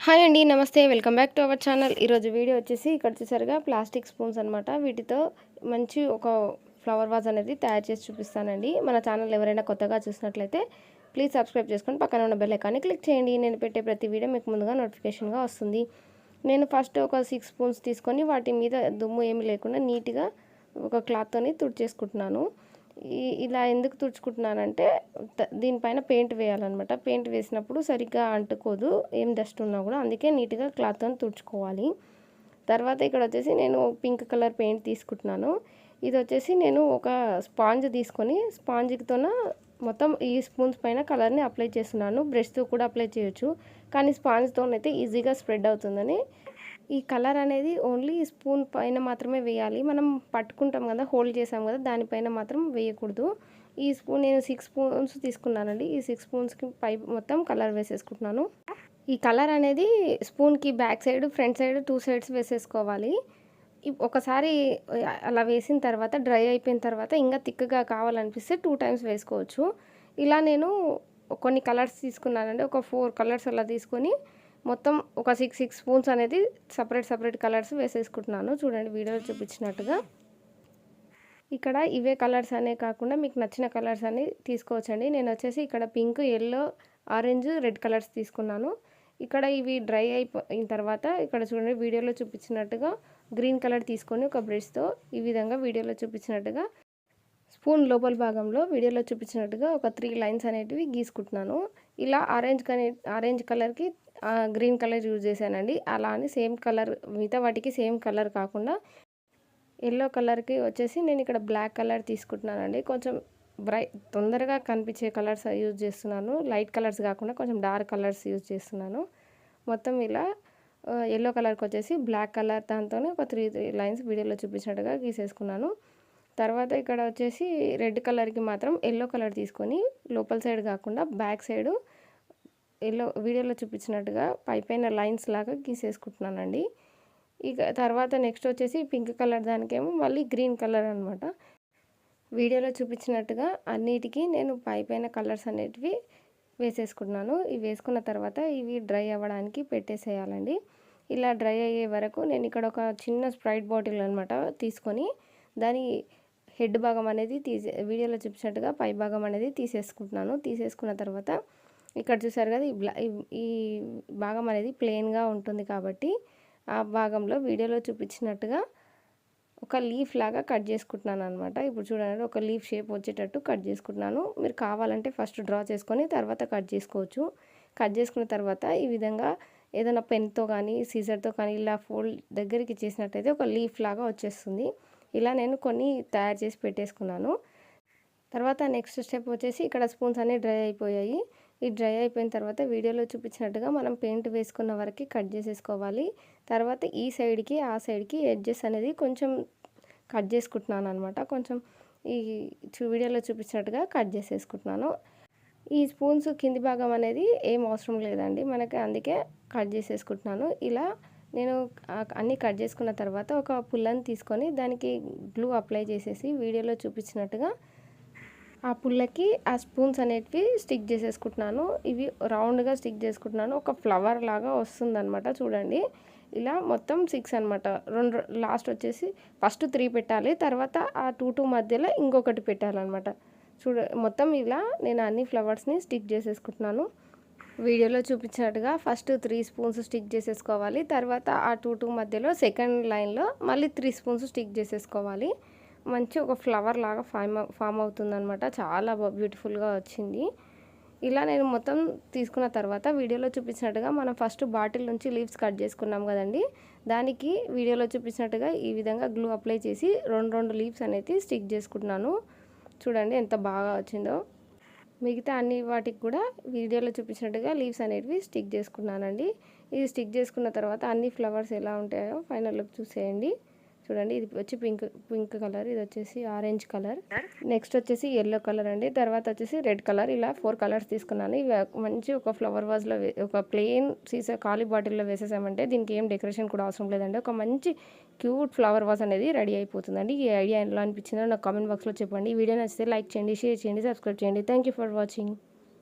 Hi అండి నమస్తే welcome back to our channel. ఈరోజు వీడియో వచ్చేసి ఇక్కడ చూసారుగా ప్లాస్టిక్ స్పూన్స్ అనమాట వీటితో మంచి ఒక ఫ్లవర్ వాజ్ అనేది తయారు చేసి చూపిస్తానండి. మన ఛానల్ ఎవరైనా కొత్తగా చూసినట్లయితే ప్లీజ్ సబ్స్క్రైబ్ చేసుకొని పక్కన ఉన్న బెల్ ఐకాన్ని క్లిక్ చేయండి. నేను పెట్టే ప్రతి వీడియో మీకు ముందుగా నోటిఫికేషన్గా వస్తుంది. నేను ఫస్ట్ ఒక సిక్స్ స్పూన్స్ తీసుకొని వాటి మీద దుమ్ము ఏమి లేకుండా నీట్గా ఒక క్లాత్తోని తుడిచేసుకుంటున్నాను. చేసుకుంటున్నాను ఇలా ఎందుకు తుడుచుకుంటున్నానంటే దీనిపైన పెయింట్ వేయాలన్నమాట. పెయింట్ వేసినప్పుడు సరిగ్గా అంటుకోదు ఏం డస్ట్ ఉన్నా కూడా. అందుకే నీట్గా క్లాత్తో తుడుచుకోవాలి. తర్వాత ఇక్కడ వచ్చేసి నేను పింక్ కలర్ పెయింట్ తీసుకుంటున్నాను. ఇది వచ్చేసి నేను ఒక స్పాంజ్ తీసుకొని స్పాంజ్తోన మొత్తం ఈ స్పూన్స్ పైన కలర్ని అప్లై చేస్తున్నాను. బ్రష్తో కూడా అప్లై చేయొచ్చు. కానీ స్పాంజ్తో అయితే ఈజీగా స్ప్రెడ్ అవుతుందని ఈ కలర్ అనేది ఓన్లీ స్పూన్ పైన మాత్రమే వేయాలి. మనం పట్టుకుంటాం కదా హోల్డ్ చేసాం కదా దానిపైన మాత్రం వేయకూడదు. ఈ స్పూన్ నేను సిక్స్ స్పూన్స్ తీసుకున్నానండి. ఈ సిక్స్ స్పూన్స్కి పై మొత్తం కలర్ వేసేసుకుంటున్నాను. ఈ కలర్ అనేది స్పూన్కి back side front side two sides వేసేసుకోవాలి. ఒకసారి అలా వేసిన తర్వాత డ్రై అయిపోయిన తర్వాత ఇంకా తిక్కగా కావాలనిపిస్తే టూ టైమ్స్ వేసుకోవచ్చు. ఇలా నేను కొన్ని కలర్స్ తీసుకున్నానండి. ఒక ఫోర్ కలర్స్ అలా తీసుకొని మొత్తం ఒక సిక్స్ సిక్స్ స్పూన్స్ అనేది సపరేట్ సపరేట్ కలర్స్ వేసేసుకుంటున్నాను. చూడండి వీడియోలో చూపించినట్టుగా. ఇక్కడ ఇవే కలర్స్ అనే కాకుండా మీకు నచ్చిన కలర్స్ అని తీసుకోవచ్చండి. నేను వచ్చేసి ఇక్కడ pink yellow orange red colours తీసుకున్నాను. ఇక్కడ ఇవి డ్రై అయిపోయిన తర్వాత ఇక్కడ చూడండి వీడియోలో చూపించినట్టుగా గ్రీన్ కలర్ తీసుకొని ఒక బ్రష్తో ఈ విధంగా వీడియోలో చూపించినట్టుగా స్పూన్ లోపల భాగంలో వీడియోలో చూపించినట్టుగా ఒక త్రీ లైన్స్ అనేటివి గీసుకుంటున్నాను. ఇలా ఆరెంజ్ కనే ఆరెంజ్ కలర్కి గ్రీన్ కలర్ యూజ్ చేశానండి. అలా అని సేమ్ కలర్ మిగతా వాటికి సేమ్ కలర్ కాకుండా ఎల్లో కలర్కి వచ్చేసి నేను ఇక్కడ బ్లాక్ కలర్ తీసుకుంటున్నానండి. కొంచెం బ్రై తొందరగా కనిపించే కలర్స్ యూజ్ చేస్తున్నాను. లైట్ కలర్స్ కాకుండా కొంచెం డార్క్ కలర్స్ యూజ్ చేస్తున్నాను. మొత్తం ఇలా ఎల్లో కలర్కి వచ్చేసి బ్లాక్ కలర్ దాంతోనే ఒక త్రీ త్రీ లైన్స్ వీడియోలో చూపించినట్టుగా గీసేసుకున్నాను. తర్వాత ఇక్కడ వచ్చేసి రెడ్ కలర్కి మాత్రం ఎల్లో కలర్ తీసుకొని లోపల సైడ్ కాకుండా బ్యాక్ సైడు ఎల్లో వీడియోలో చూపించినట్టుగా పై పైన లైన్స్ లాగా గీసేసుకుంటున్నానండి. ఇక తర్వాత నెక్స్ట్ వచ్చేసి పింక్ కలర్ దానికేమో మళ్ళీ గ్రీన్ కలర్ అనమాట వీడియోలో చూపించినట్టుగా అన్నిటికీ నేను పై పైన కలర్స్ అనేటివి వేసేసుకుంటున్నాను. ఇవి వేసుకున్న తర్వాత ఇవి డ్రై అవ్వడానికి పెట్టేసేయాలండి. ఇలా డ్రై అయ్యే వరకు నేను ఇక్కడ ఒక చిన్న స్ప్రైట్ బాటిల్ అనమాట తీసుకొని దాని హెడ్ భాగం అనేది తీసే వీడియోలో చూపించినట్టుగా పై భాగం అనేది తీసేసుకుంటున్నాను. తీసేసుకున్న తర్వాత ఇక్కడ చూసారు కదా ఈ ఈ భాగం అనేది ప్లెయిన్గా ఉంటుంది కాబట్టి ఆ భాగంలో వీడియోలో చూపించినట్టుగా ఒక లీఫ్ లాగా కట్ చేసుకుంటున్నాను అనమాట ఇప్పుడు చూడండి ఒక లీఫ్ షేప్ వచ్చేటట్టు కట్ చేసుకుంటున్నాను. మీరు కావాలంటే ఫస్ట్ డ్రా చేసుకొని తర్వాత కట్ చేసుకోవచ్చు. కట్ చేసుకున్న తర్వాత ఈ విధంగా ఏదైనా పెన్తో కానీ సీజర్తో కానీ ఇలా ఫోల్డ్ దగ్గరికి చేసినట్టయితే ఒక లీఫ్ లాగా వచ్చేస్తుంది. ఇలా నేను కొన్ని తయారు చేసి పెట్టేసుకున్నాను. తర్వాత నెక్స్ట్ స్టెప్ వచ్చేసి ఇక్కడ స్పూన్స్ అన్నీ డ్రై అయిపోయాయి. ఈ డ్రై అయిపోయిన తర్వాత వీడియోలో చూపించినట్టుగా మనం పెయింట్ వేసుకున్న వరకు కట్ చేసేసుకోవాలి. తర్వాత ఈ సైడ్కి ఆ సైడ్కి ఎడ్జెస్ అనేది కొంచెం కట్ చేసుకుంటున్నాను అనమాట కొంచెం ఈ వీడియోలో చూపించినట్టుగా కట్ చేసేసుకుంటున్నాను. ఈ స్పూన్స్ కింది భాగం అనేది ఏం అవసరం లేదండి. మనకి అందుకే కట్ చేసేసుకుంటున్నాను. ఇలా నేను అన్నీ కట్ చేసుకున్న తర్వాత ఒక పుల్లని తీసుకొని దానికి గ్లూ అప్లై చేసేసి వీడియోలో చూపించినట్టుగా ఆ పుల్లకి ఆ స్పూన్స్ అనేటివి స్టిక్ చేసేసుకుంటున్నాను. ఇవి రౌండ్గా స్టిక్ చేసుకుంటున్నాను. ఒక ఫ్లవర్ లాగా వస్తుందన్నమాట చూడండి. ఇలా మొత్తం సిక్స్ అనమాట రెండు లాస్ట్ వచ్చేసి ఫస్ట్ త్రీ పెట్టాలి తర్వాత ఆ టూ టూ మధ్యలో ఇంకొకటి పెట్టాలన్నమాట. చూడ మొత్తం ఇలా నేను అన్ని ఫ్లవర్స్ని స్టిక్ చేసేసుకుంటున్నాను. వీడియోలో చూపించినట్టుగా ఫస్ట్ త్రీ స్పూన్స్ స్టిక్ చేసేసుకోవాలి. తర్వాత ఆ టూ టూ మధ్యలో సెకండ్ లైన్లో మళ్ళీ త్రీ స్పూన్స్ స్టిక్ చేసేసుకోవాలి. మంచి ఒక ఫ్లవర్ లాగా ఫామ్ ఫామ్ అవుతుందనమాట చాలా బ్యూటిఫుల్గా వచ్చింది. ఇలా నేను మొత్తం తీసుకున్న తర్వాత వీడియోలో చూపించినట్టుగా మనం ఫస్ట్ బాటిల్ నుంచి లీవ్స్ కట్ చేసుకున్నాం కదండి. దానికి వీడియోలో చూపించినట్టుగా ఈ విధంగా గ్లూ అప్లై చేసి రెండు రెండు లీవ్స్ అనేది స్టిక్ చేసుకుంటున్నాను. చూడండి ఎంత బాగా వచ్చిందో. మిగతా అన్ని వాటికి కూడా వీడియోలో చూపించినట్టుగా లీవ్స్ అనేటివి స్టిక్ చేసుకున్నానండి. ఇది స్టిక్ చేసుకున్న తర్వాత అన్ని ఫ్లవర్స్ ఎలా ఉంటాయో ఫైనల్ లుక్ చూసేయండి. చూడండి ఇది వచ్చి పింక్ పింక్ కలర్ ఇది వచ్చేసి ఆరెంజ్ కలర్. నెక్స్ట్ వచ్చేసి ఎల్లో కలర్ అండి. తర్వాత వచ్చేసి రెడ్ కలర్. ఇలా ఫోర్ కలర్స్ తీసుకున్నాను. ఇవి మంచి ఒక ఫ్లవర్ వాజ్లో ఒక ప్లెయిన్ సీసా ఖాళీ బాటిల్లో వేసేసామంటే దీనికి ఏం డెకరేషన్ కూడా అవసరం లేదండి. ఒక మంచి క్యూట్ ఫ్లవర్ వాజ్ అనేది రెడీ అయిపోతుందండి. ఈ ఐడియా ఎలా అనిపించిందో నాకు కామెంట్ బాక్స్లో చెప్పండి. ఈ వీడియో నచ్చితే లైక్ చేయండి షేర్ చేయండి సబ్స్క్రైబ్ చేయండి. Thank you for watching